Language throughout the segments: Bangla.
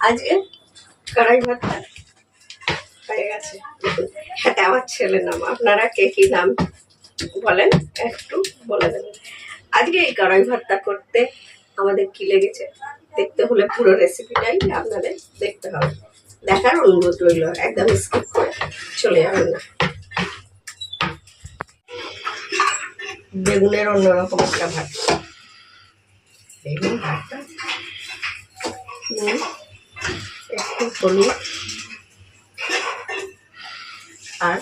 আজকে কড়াই ভাতটা হয়ে গেছে। এটা আমার ছেলের নাম। আপনারা কে কি নাম বলেন, একটু বলে দেবেন। আজকে এই কড়াই ভাতটা করতে আমাদের কি লেগেছে? দেখতে হলে পুরো রেসিপিটাই আপনাদের দেখতে হবে। দেখার অনুরোধ রইল, একদম স্কিপ করে চলে যাবেন না। বেগুনের অন্যরকম একটা ভাত। বেগুন ভাতটা? একটু হলুদ আর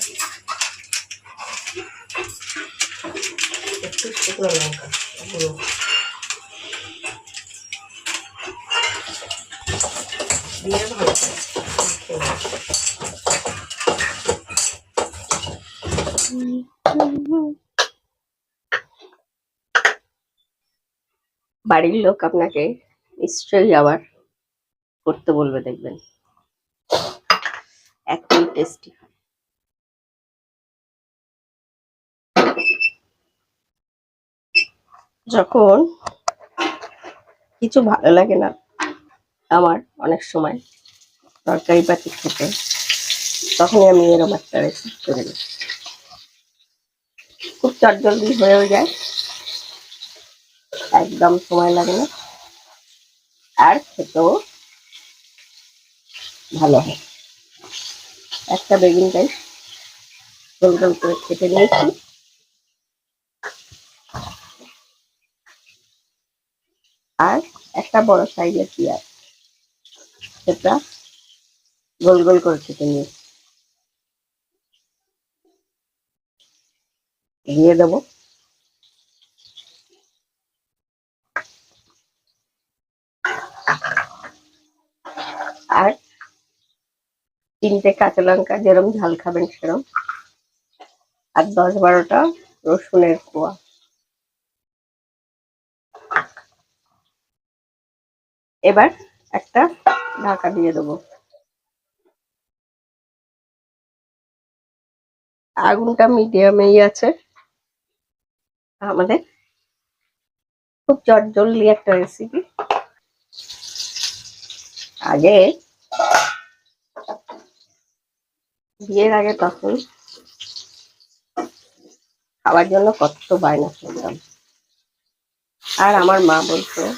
একটু শুকনো লঙ্কা গুঁড়ো দিয়ে ভালো। বাড়ির লোক আপনাকে নিশ্চয়ই আবার করতে বলবে, দেখবেন। একদম টেস্টি যখন কিছু ভালো লাগে না আমার অনেক সময় তরকারি পাতি খেতে, তখনই আমি এরকম একটা রেসিপি করে নিই। খুব চটজলদি হয়েও যায়, একদম সময় লাগে না, আর খেতেও ভালো হয়। একটা বেগুনটাই গোল গোল করে কেটে নিয়েছি। আর একটা বড় সাইজের পেঁয়াজ, সেটা গোল গোল করে কেটে নিয়েছি। দিয়ে দেবো। আর তিনটে কাঁচা লঙ্কা, যেরম ঝাল খাবেন সেরম। আর দশ বারোটা রসুনের কোয়া। এবার একটা ঢাকা দিয়ে দেবো। আগুনটা মিডিয়ামেই আছে। আমাদের খুব চটজলদি একটা রেসিপি আগে বিয়ের আগে তখন খাবার জন্য কত বায়না শুনতাম। আর আমার মা বলতো,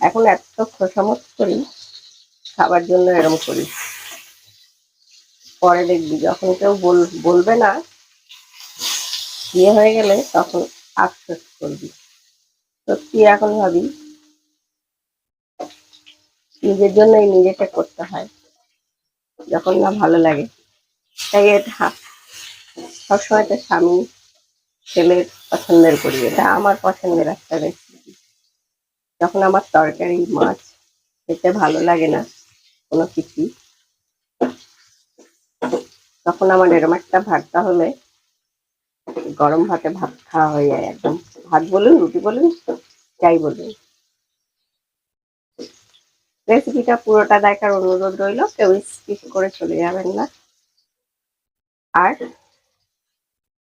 এখন এত খোসামত করি, খাবার জন্য এরম করি পরে দেখবি যখন কেউ বল- বলবে না, বিয়ে হয়ে গেলে তখন আফসোস করবি। সত্যি এখন ভাবি, নিজের জন্যই নিজেকে করতে হয়। যখন না ভালো লাগে। তাই এটা সবসময় তো স্বামী, ছেলের পছন্দের করি। এটা আমার পছন্দের একটা রেসিপি যখন আমার তরকারি, মাছ খেতে ভালো লাগে না কোনো কিছুই তখন আমার এরম একটা ভাতটা হলে গরম ভাতে ভাত খাওয়া হয়ে যায় একদম। ভাত বলুন, রুটি বলুন, যাই বলুন। রেসিপিটা পুরোটা দেখার অনুরোধ রইল, কেউ স্কিপ করে চলে যাবেন না। আর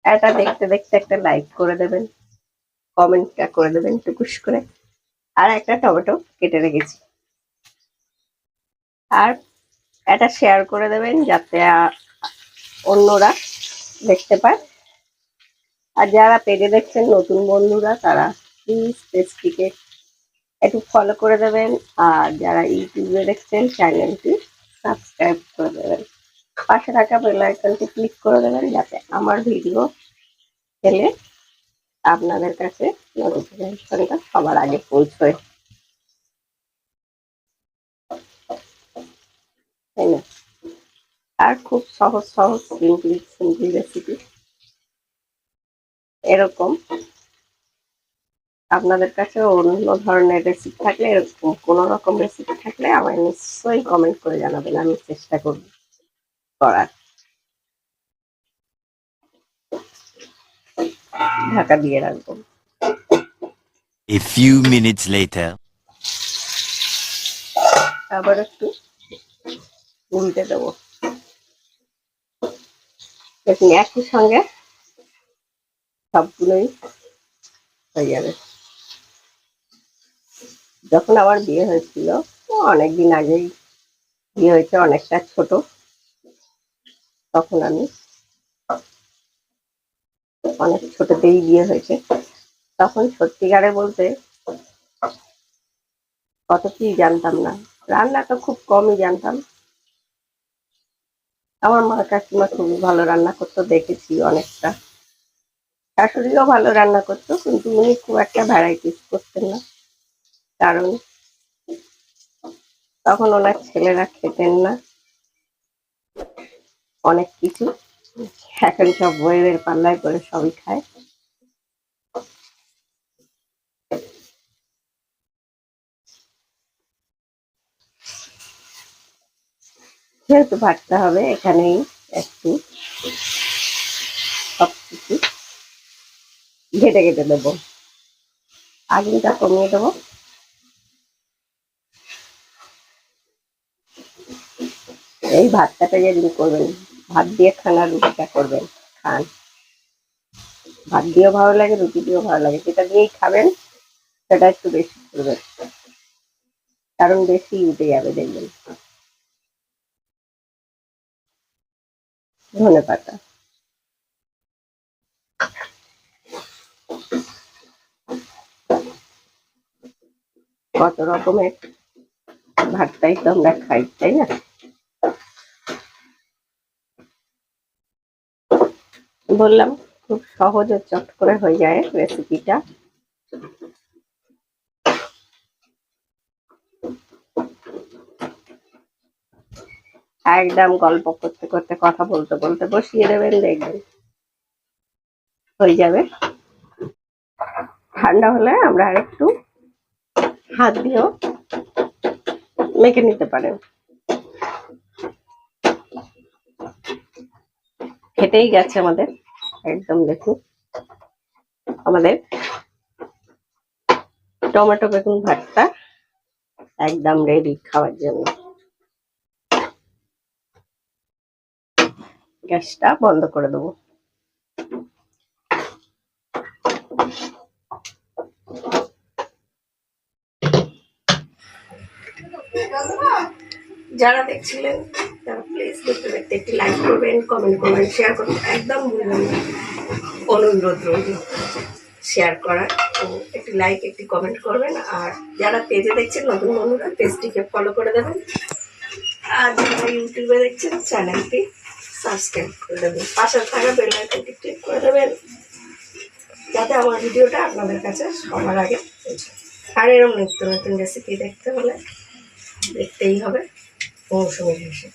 এটা দেখতে দেখতে একটা লাইক করে দেবেন কমেন্টটা করে দেবেন টুকুস করে। আর একটা টমেটো কেটে রেখেছি। আর এটা শেয়ার করে দেবেন যাতে অন্যরা দেখতে পায়। আর যারা পেজে দেখছেন, নতুন বন্ধুরা, তারা প্লিজ পেজটিকে একটু ফলো করে দেবেন। আর যারা ইউটিউবে দেখছেন, চ্যানেলটি সাবস্ক্রাইব করে দেবেন। পাশে থাকা বেল আইকনটি ক্লিক করে দেবেন, যাতে আমার ভিডিও পেলে আপনাদের কাছে নোটিফিকেশনটা সবার আগে পৌঁছয়। তাই না? আর খুব সহজ সহজ সিম্পল সিম্পল রেসিপি এরকম। আপনাদের কাছে অন্য ধরনের রেসিপি থাকলে এরকম কোনো রকম রেসিপি থাকলে আমায় নিশ্চয়ই কমেন্ট করে জানাবেন আমি চেষ্টা করব করার। ঢাকা দিয়ে রাখব। A few minutes later. আবার একটু উল্টে দেবো। দেখুন একই সঙ্গে সবগুলোই হয়ে যাবে। যখন আমার বিয়ে হয়েছিল অনেকদিন আগেই বিয়ে হয়েছে, অনেকটা ছোট। তখন আমি অনেক ছোটতেই বিয়ে হয়েছে। তখন সত্যিকারে বলতে কত কি জানতাম না। রান্না তো খুব কমই জানতাম। আমার মা কাকিমা খুবই ভালো রান্না করতো, দেখেছি অনেকটা। শাশুড়িও ভালো রান্না করতো, কিন্তু উনি খুব একটা ভ্যারাইটিস করতেন না। কারণ তখন ওনার ছেলেরা খেতেন না। অনেক কিছু। এখন সব বইয়ের পাল্লায় করে সবই খায়। যেহেতু ভাজতে হবে, এখানেই একটু সব কিছু ঘেটে ঘেটে দেবো। আগুনটা কমিয়ে দেবো। এই ভাতটাতে যেদিন করবেন, ভাত দিয়ে খান রুটিটা করবেন, খান। ভাত দিয়েও ভালো লাগে, রুটি দিয়েও ভালো লাগে। যেটা দিয়েই খাবেন, সেটা একটু বেশি করবেন। কারণ বেশি উঠে যাবে দেখবেন। ধনে পাতা। কত রকমের ভাতটাই তো আমরা খাই, তাই না? বললাম, খুব সহজ ও চট করে হয়ে যায় রেসিপিটা একদম গল্প করতে করতে, কথা বলতে বলতে বসিয়ে দেবেন, দেখবেন হয়ে যাবে। ঠান্ডা হলে আমরা আর একটু হাত দিয়েও মেখে নিতে পারেন। খেতেই গেছে আমাদের। একদম দেখুন। আমাদের টমেটো বেগুন ভাতটা একদম রেডি খাওয়ার জন্য। গ্যাসটা বন্ধ করে দেবো। যারা দেখছিলেন প্লিজ দেখতে দেখতে একটি লাইক করবেন কমেন্ট করবেন শেয়ার করবেন একদম ভুলবেন অনুরোধ রইল শেয়ার করার। তো একটি লাইক একটি কমেন্ট করবেন। আর যারা পেজে দেখছেন, নতুন বন্ধুরা পেজটিকে ফলো করে দেবেন। আর যারা ইউটিউবে দেখছেন চ্যানেলটি সাবস্ক্রাইব করে দেবেন। পাশে থাকা বেল আইকনটি ক্লিক করে দেবেন। যাতে আমার ভিডিওটা আপনাদের কাছে সবার আগে আর এরকম নিত্য নতুন রেসিপি দেখতে হলে দেখতেই হবে। মৌসুমি হেসে